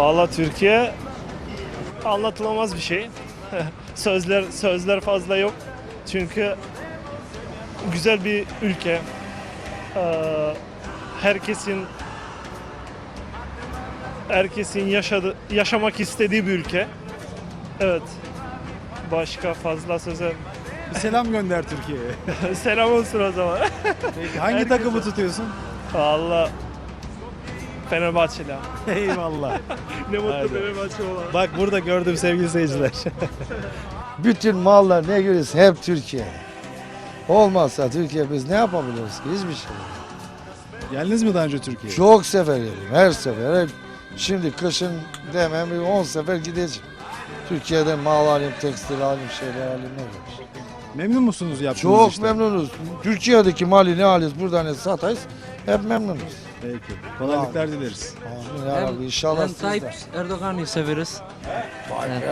Valla Türkiye anlatılamaz bir şey. sözler sözler fazla yok. Çünkü güzel bir ülke. Ee, herkesin herkesin yaşadı yaşamak istediği bir ülke. Evet. Başka fazla söze Bir selam gönder Türkiye'ye. selam olsun o zaman. Peki hangi Herkese. takımı tutuyorsun? Valla Fenerbahçeli abi. Eyvallah. Ne mutlu. Fenerbahçe olan. Bak burada gördüm sevgili seyirciler. Bütün mallar ne görüyoruz hep Türkiye. Olmazsa Türkiye biz ne yapabiliriz ki? Hiçbir şey. yok. Geldiniz mi daha önce Türkiye'ye? Çok sefer yedim. Her sefer. Hep, şimdi kışın demem bir 10 sefer gideceğim. Türkiye'den mal alayım, tekstil alayım, şeyler alayım ne bileyim. Memnun musunuz yaptığınız Çok işten? memnunuz. Türkiye'deki mali ne alıyoruz, buradan ne satayız. Hep memnunuz. Peki. Kolaylıklar dileriz. Amin ya Rabbi. İnşallah hem siz Tayyip de. Erdoğan'ı severiz.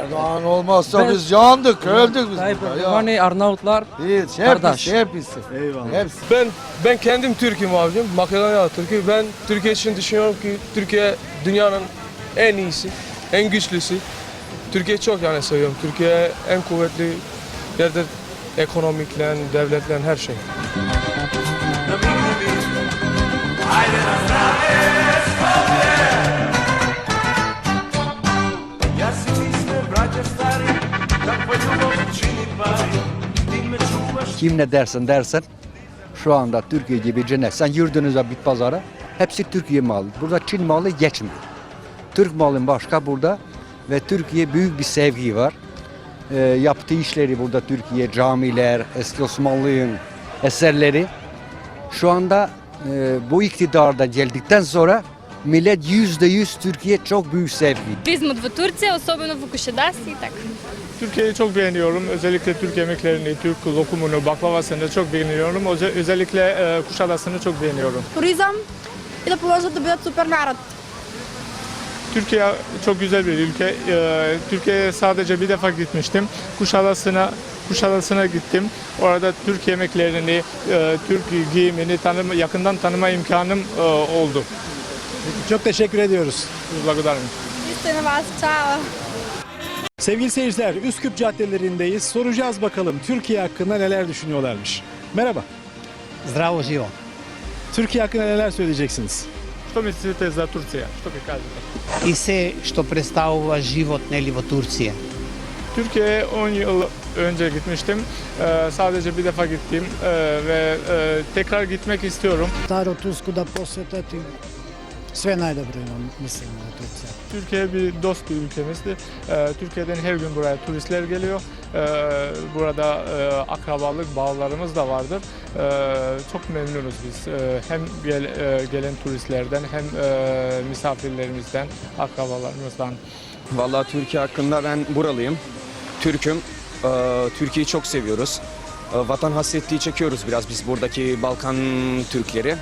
Erdoğan olmazsa Ben- biz yandık, öldük biz Tayyip burada. Ya. Erdoğan'ı Arnavutlar Hiç, Kardeş. hepsi, hepsi. Eyvallah. Hepsi. Ben ben kendim Türk'üm abicim. Makedonya Türk'ü. Ben Türkiye için düşünüyorum ki Türkiye dünyanın en iyisi, en güçlüsü. Türkiye çok yani seviyorum. Türkiye en kuvvetli yerdir. Ekonomikle, devletle her şey. Kim ne dersin dersen şu anda Türkiye gibi cennet. Sen yurdunuzda bit pazara hepsi Türkiye malı. Burada Çin malı geçmiyor. Türk malı başka burada ve Türkiye büyük bir sevgi var. Ee, yaptığı işleri burada Türkiye camiler, eski Osmanlı'nın eserleri. Şu anda e, bu iktidarda geldikten sonra millet yüzde yüz Türkiye çok büyük sevgi. Визмат в Турция, особено в Кушадас и така. Türkiye'yi çok beğeniyorum. Özellikle Türk yemeklerini, Türk lokumunu, baklavasını çok beğeniyorum. Öze- Özellikle e, Kuşadası'nı çok beğeniyorum. Туризъм и да продължат да бъдат супер народ. Türkiye çok güzel bir ülke. E, Türkiye'ye sadece bir defa gitmiştim. Kuşadası'na Kuşadası'na gittim. Orada Türk yemeklerini, e, Türk giyimini tanıma, yakından tanıma imkanım e, oldu. Peki, çok teşekkür ediyoruz. Благодарен. Вие на вас. Чао! Sevgili seyirciler, Üsküp caddelerindeyiz. Soracağız bakalım Türkiye hakkında neler düşünüyorlarmış. Merhaba. Zdravo živo. Türkiye hakkında neler söyleyeceksiniz? Što mislite za Turcija? Što bi kažete? I se što predstavlja život neli vo Turcije. Türkiye'ye 10 yıl önce gitmiştim. E, sadece bir defa gittim e, ve e, tekrar gitmek istiyorum. Staro Tursku da posjetati. Sve najdobre imam, mislim na Turcija. Türkiye bir dost bir ülkemizdi. Ee, Türkiye'den her gün buraya turistler geliyor. Ee, burada e, akrabalık bağlarımız da vardır. Ee, çok memnunuz biz. Ee, hem gel- e, gelen turistlerden hem e, misafirlerimizden, akrabalarımızdan. Vallahi Türkiye hakkında ben buralıyım. Türk'üm. Ee, Türkiye'yi çok seviyoruz. Ee, Vatan hasretliği çekiyoruz biraz biz buradaki Balkan Türkleri.